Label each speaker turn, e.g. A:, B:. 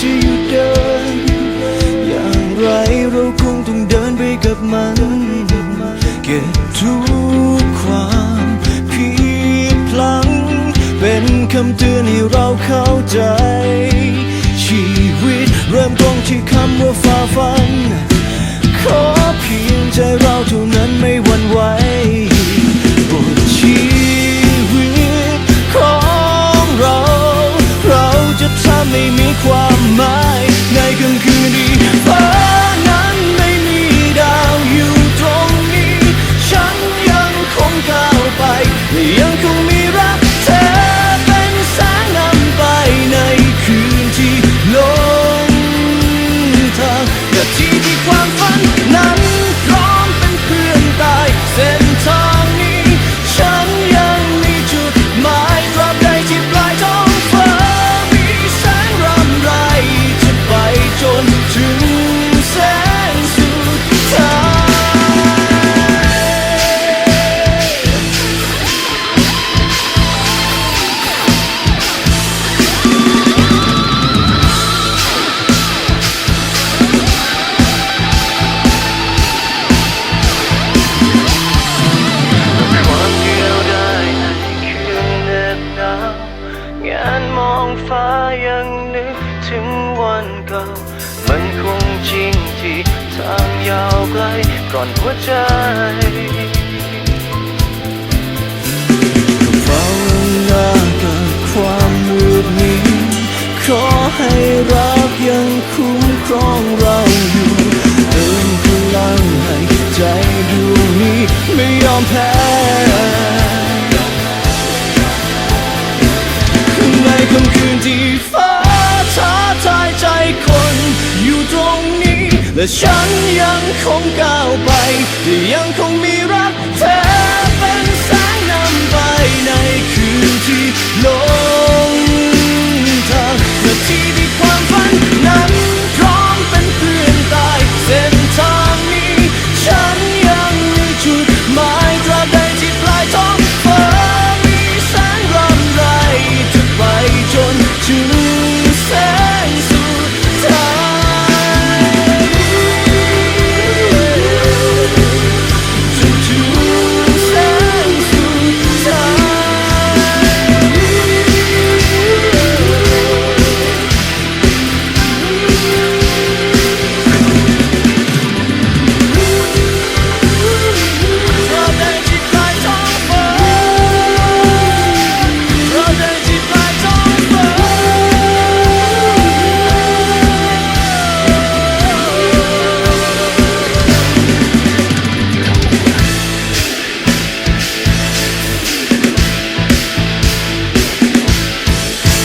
A: จะหยุดเดิน อย่างไรเราคงต้องเดินไปกับมัน เก็บทุกความผิดพลังเป็นคำเตือนให้เราเข้าใจ ชีวิตเริ่มต้นที่คำว่าฝ่าฟัน ขอเพียงใจเราเท่านั้
B: นไม่หวั่นไหว ก่า มันคงจริงที่ทางยาวไกลก่อนหัวใจ
A: เฝ้าหน้ากับความมืดมิดขอให้รักยังคุ้มครองเราอยู่เติมพลังให้ใจดวงนี้ไม่ยอมแพ้ในค่ำคืนที่ฟ้า คนอยู่ตรงนี้ และฉันยังคงก้าวไป ยังคงมี